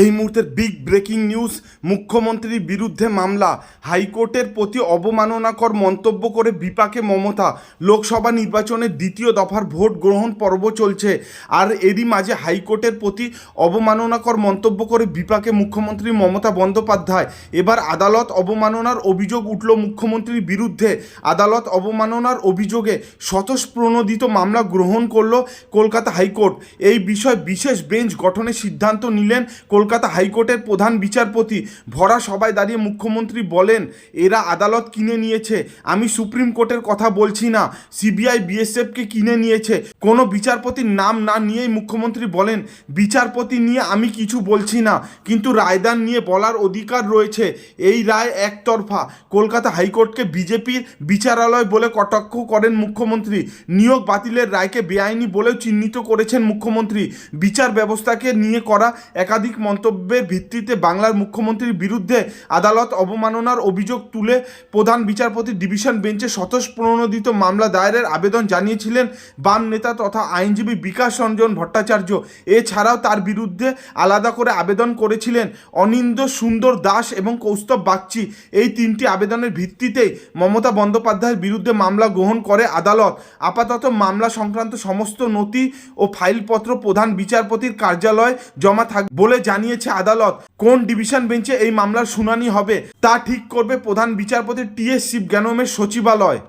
এই মুহূর্তের big breaking news মুখ্যমন্ত্রীর বিরুদ্ধে মামলা। হাইকোর্টের প্রতি অবমাননাকর মন্তব্য করে বিপাকে মমতা। লোকসভা নির্বাচনের দ্বিতীয় দফার ভোট গ্রহণ পর্ব চলছে। আর এরই মাঝে হাইকোর্টের প্রতি অবমাননাকর মন্তব্য করে বিপাকে মুখ্যমন্ত্রী মমতা বন্দ্যোপাধ্যায়। এবার আদালত অবমাননার অভিযোগ উঠল মুখ্যমন্ত্রীর বিরুদ্ধে। আদালত অবমাননার অভিযোগে স্বতঃপ্রণোদিত মামলা গ্রহণ করল কলকাতা হাইকোর্ট। এই বিষয়ে বিশেষ বেঞ্চ গঠনের সিদ্ধান্ত নিলেন কলকাতা হাইকোর্টের প্রধান বিচারপতি, ভরা সবাই দাঁড়িয়ে মুখ্যমন্ত্রী বলেন, এরা আদালত কিনে নিয়েছে। আমি সুপ্রিম কোর্টের কথা বলছি না। সিবিআই বিএসএফকে কিনে নিয়েছে। কোনো বিচারপতির নাম না নিয়েই মুখ্যমন্ত্রী বলেন, বিচারপতি নিয়ে আমি কিছু বলছি না। কিন্তু রায়দান নিয়ে বলার অধিকার রয়েছে। এই রায় একতরফা। কলকাতা হাইকোর্টকে বিজেপির বিচারালয় বলে কটাক্ষ করেন মুখ্যমন্ত্রী। নিয়োগ বাতিলের রায়কে বেআইনি বলেও চিহ্নিত করেছেন মুখ্যমন্ত্রী। বিচার ব্যবস্থাকে নিয়ে করা একাধিক মন্তব্যের ভিত্তিতে বাংলার মুখ্যমন্ত্রীর বিরুদ্ধে আদালত অবমাননার অভিযোগ তুলে প্রধান বিচারপতি ডিভিশন বেঞ্চে স্বতঃপ্রণোদিত মামলা দায়েরের আবেদন জানিয়েছিলেন বাম নেতা তথা আইনজীবী বিকাশ রঞ্জন ভট্টাচার্য। এছাড়াও তার বিরুদ্ধে আলাদা করে আবেদন করেছিলেন অনিন্দ সুন্দর দাস এবং কৌস্তব বাগচি। এই তিনটি আবেদনের ভিত্তিতেই মমতা বন্দ্যোপাধ্যায়ের বিরুদ্ধে মামলা গ্রহণ করে আদালত। আপাতত মামলা সংক্রান্ত সমস্ত নথি ও ফাইলপত্র প্রধান বিচারপতির কার্যালয় জমা থাক বলে জানিয়েছে আদালত, কোন ডিভিশন বেঞ্চে এই মামলার শুনানি হবে তা ঠিক করবে প্রধান বিচারপতি টি এস শিবজ্ঞানমের সচিবালয়।